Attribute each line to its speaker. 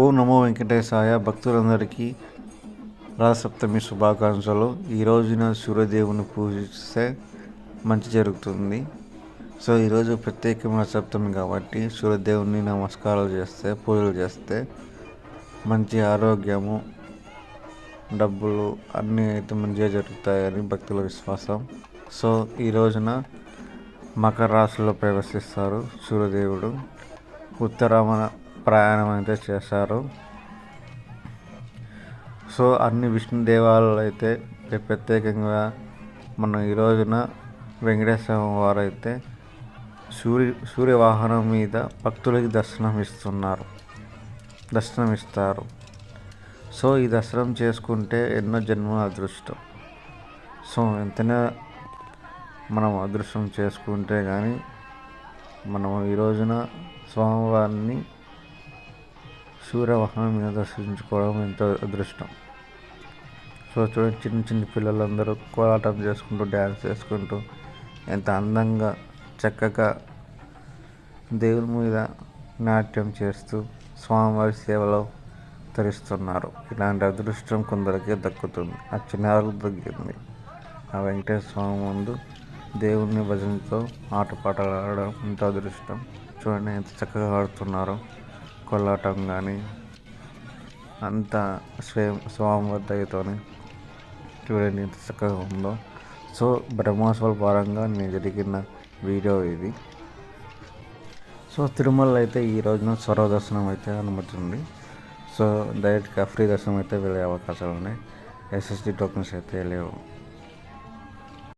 Speaker 1: ఓ నమో వెంకటేశాయ భక్తులందరికీ రాసప్తమి శుభాకాంక్షలు. ఈ రోజున సూర్యదేవుని పూజిస్తే మంచి జరుగుతుంది. సో ఈరోజు ప్రత్యేకమైన సప్తమి కాబట్టి సూర్యదేవుని నమస్కారాలు చేస్తే పూజలు చేస్తే మంచి ఆరోగ్యము డబ్బులు అన్నీ అయితే మంచిగా జరుగుతాయని భక్తుల విశ్వాసం. సో ఈ రోజున మకర రాశిలో ప్రవేశిస్తారు సూర్యదేవుడు. ఉత్తరామణ ప్రయాణం అయితే చేశారు. సో అన్ని విష్ణు దేవాలయాలు అయితే ప్రత్యేకంగా మనం ఈ రోజున వెంకటేశ్వర వారు అయితే సూర్య సూర్యవాహనం మీద భక్తులకి దర్శనం ఇస్తున్నారు దర్శనం ఇస్తారు సో ఈ దర్శనం చేసుకుంటే ఎన్నో జన్మ అదృష్టం. సో ఎంతనే మనం అదృష్టం చేసుకుంటే కానీ మనం ఈ రోజున స్వామివారిని సూర్యవాహనం మీద దర్శించుకోవడం ఎంతో అదృష్టం. సో చూడండి చిన్న చిన్న పిల్లలందరూ కోలాటం చేసుకుంటూ డ్యాన్స్ చేసుకుంటూ ఎంత అందంగా చక్కగా దేవుని మీద నాట్యం చేస్తూ స్వామివారి సేవలో తరిస్తున్నారు. ఇలాంటి అదృష్టం కొందరికే దక్కుతుంది. ఆ చిన్నారులకు దక్కింది. ఆ వెంకటేశ్వర స్వామి ముందు దేవుని భజనతో ఆటపాటలు ఆడడం ఎంతో అదృష్టం. చూడండి ఎంత చక్కగా ఆడుతున్నారో. కోలాటం కానీ అంత స్వయం స్వామిదయతోని చూడండి ఎంత చక్కగా ఉందో. సో బ్రహ్మోత్సవాల పరంగా నేను జరిగిన వీడియో ఇది. సో తిరుమల అయితే ఈ రోజున స్వర దర్శనం అయితే అనుమతి ఉంది సో డైరెక్ట్గా ఫ్రీ దర్శనం అయితే వెళ్ళే అవకాశాలు ఉన్నాయి. ఎస్ఎస్డి టోకెన్స్ అయితే లేవు.